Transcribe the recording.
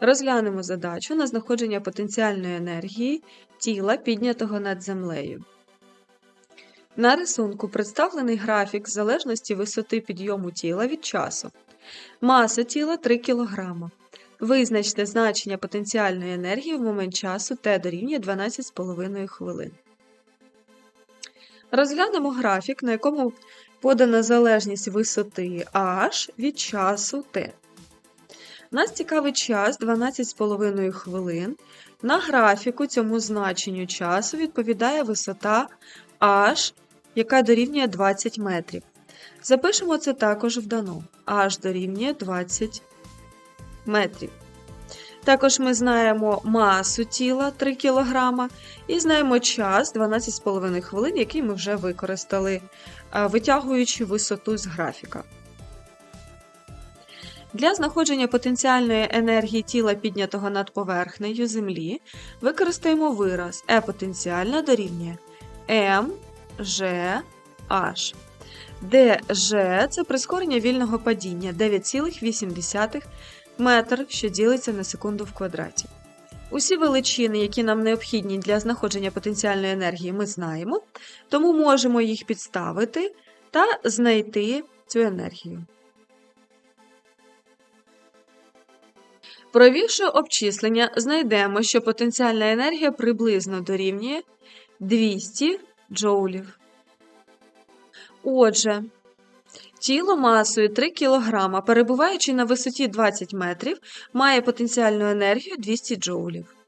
Розглянемо задачу на знаходження потенціальної енергії тіла, піднятого над землею. На рисунку представлений графік залежності висоти підйому тіла від часу. Маса тіла 3 кг. Визначте значення потенціальної енергії в момент часу Т дорівнює 12,5 хвилин. Розглянемо графік, на якому подана залежність висоти H від часу T. Нас цікавить час 12,5 хвилин. На графіку цьому значенню часу відповідає висота H, яка дорівнює 20 метрів. Запишемо це також вдано. H дорівнює 20 метрів. Також ми знаємо масу тіла 3 кг і знаємо час 12,5 хвилин, який ми вже використали, витягуючи висоту з графіка. Для знаходження потенціальної енергії тіла, піднятого над поверхнею Землі, використаємо вираз E потенціальна дорівнює m, g, h, де g – це прискорення вільного падіння 9,8 метр, що ділиться на секунду в квадраті. Усі величини, які нам необхідні для знаходження потенціальної енергії, ми знаємо, тому можемо їх підставити та знайти цю енергію. Провівши обчислення, знайдемо, що потенціальна енергія приблизно дорівнює 200 джоулів. Отже, тіло масою 3 кг, перебуваючи на висоті 20 метрів, має потенціальну енергію 200 джоулів.